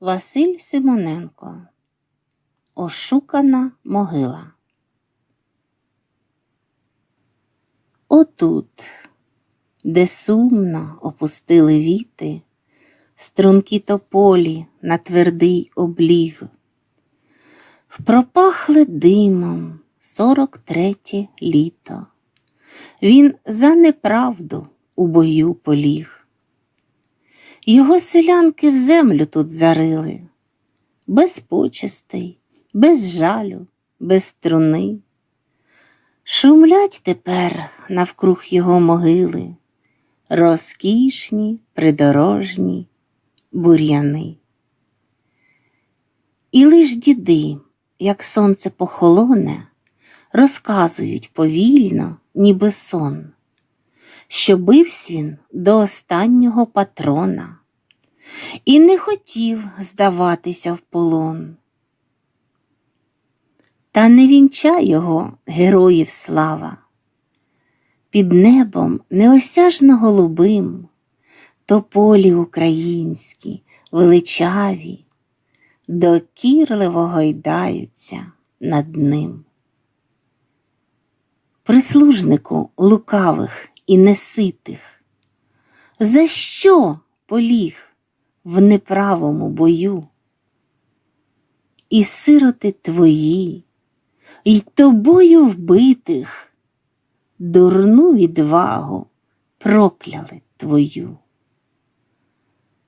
Василь Симоненко. Ошукана могила. Отут, де сумно опустили віти, стрункі тополі на твердий обліг, впропахле димом сорок третє літо. Він за неправду у бою поліг. Його селянки в землю тут зарили, без почестей, без жалю, без струни. Шумлять тепер навкруг його могили, розкішні, придорожні бур'яни. І лиш діди, як сонце похолоне, розказують повільно, ніби сон, що бивсь він до останнього патрона і не хотів здаватися в полон. Та не вінча його героїв слава. Під небом неосяжно голубим, тополі українські, величаві, докірливо гойдаються над ним. Прислужнику лукавих і неситих, за що поліг в неправому бою? І сироти твої, й тобою вбитих, дурну відвагу прокляли твою.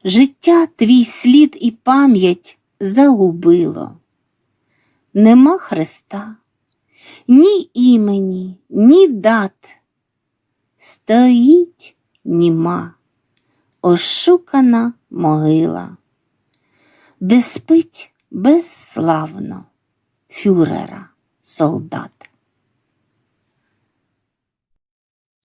Життя твій слід і пам'ять загубило, нема Христа, ні імені, ні дат. Стоїть німа, ошукана могила, де спить безславно фюрера солдат.